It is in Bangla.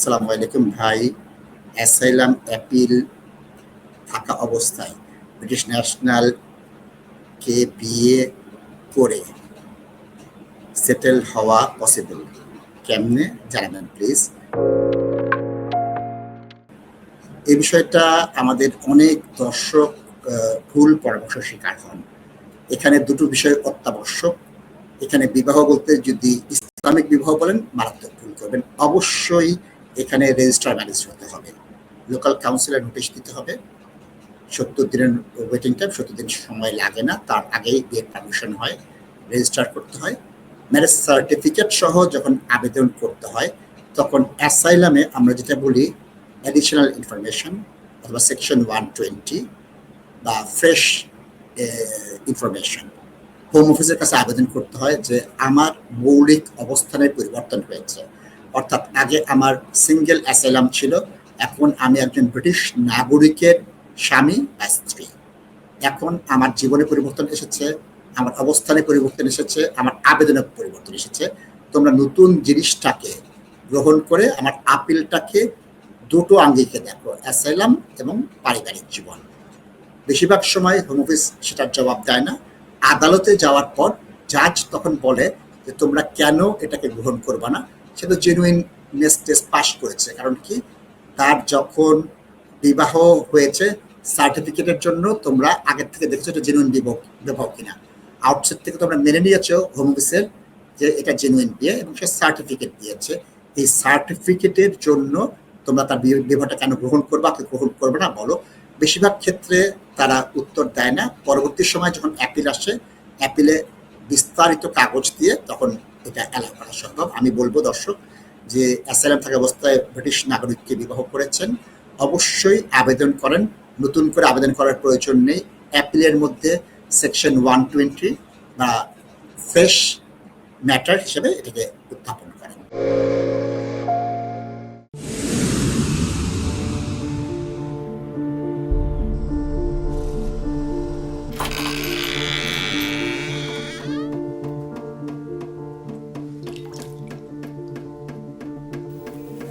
আসসালামু আলাইকুম ভাই। অ্যাসাইলাম অ্যাপিল থাকা অবস্থায় ব্রিটিশ ন্যাশনাল কে বিয়ে করে সেটেল হওয়া পসিবল কেমনে? জানাবেন প্লিজ এই বিষয়টা আমাদের অনেক দর্শক ভুল পরামর্শ শিকার হন। এখানে দুটো বিষয় অত্যাবশ্যক। এখানে বিবাহ বলতে যদি ইসলামিক বিবাহ বলেন, মারাত্মক ভুল করবেন। অবশ্যই এখানে রেজিস্ট্রার ম্যারেজ হতে হবে। লোকাল কাউন্সিলের নোটিশ দিতে হবে। সত্তর দিনের ওয়েটিং টাইম সত্তর দিন সময় লাগে না, তার আগেই বিয়ের পারমিশন হয় রেজিস্টার করতে হয়। ম্যারেজ সার্টিফিকেট সহ যখন আবেদন করতে হয়, তখন অ্যাসাইলামে আমরা যেটা বলি অ্যাডিশনাল ইনফরমেশন অথবা সেকশন ওয়ান টোয়েন্টি বা ফ্রেশ ইনফরমেশন হোম অফিসের কাছে আবেদন করতে হয় যে, আমার মৌলিক অবস্থানের পরিবর্তন হয়েছে। অর্থাৎ আগে আমার সিঙ্গেল অ্যাসাইলাম ছিল, এখন আমি একজন ব্রিটিশ নাগরিকের স্বামী বা স্ত্রী। এখন আমার জীবনে পরিবর্তন এসেছে, আমার অবস্থানে পরিবর্তন এসেছে, আমার আবেদনে পরিবর্তন এসেছে। তোমরা নতুন জিনিসটাকে গ্রহণ করে আমার আপিলটাকে দুটো আঙ্গিকে দেখো অ্যাসাইলাম এবং পারিবারিক জীবন। বেশিরভাগ সময় হোম অফিস সেটার জবাব দেয় না। আদালতে যাওয়ার পর জাজ তখন বলে যে তোমরা কেন এটাকে গ্রহণ করবে না? সে তো জেনুইননেস টেস্ট পাস করেছে। কারণ কি? তার যখন বিবাহ হয়েছে সার্টিফিকেটের জন্য তোমরা আগের থেকে দেখছ এটা জেনুইন বিবাহ কিনা। আউটসাইড থেকে তোমরা মেনে নিয়েছো হোম অফিসের যে এটা জেনুইন বিয়ে এবং সে সার্টিফিকেট দিয়েছে। এই সার্টিফিকেটের জন্য তোমরা তার বিবাহটা কেন গ্রহণ করবা কি গ্রহণ করবে না বলো। বেশিরভাগ ক্ষেত্রে তারা উত্তর দেয় না। পরবর্তী সময় যখন অ্যাপিল আসে অ্যাপিলে বিস্তারিত কাগজ দিয়ে তখন এটা অ্যালাউ সম্ভব আমি বলব দর্শক, যে অ্যাসাইলাম থাকা অবস্থায় ব্রিটিশ নাগরিককে বিবাহ করেছেন। অবশ্যই আবেদন করেন। নতুন করে আবেদন করার প্রয়োজন নেই। অ্যাপিলের মধ্যে সেকশন ওয়ান টোয়েন্টি বা ফ্রেশ ম্যাটার হিসেবে এটাকে উত্থাপন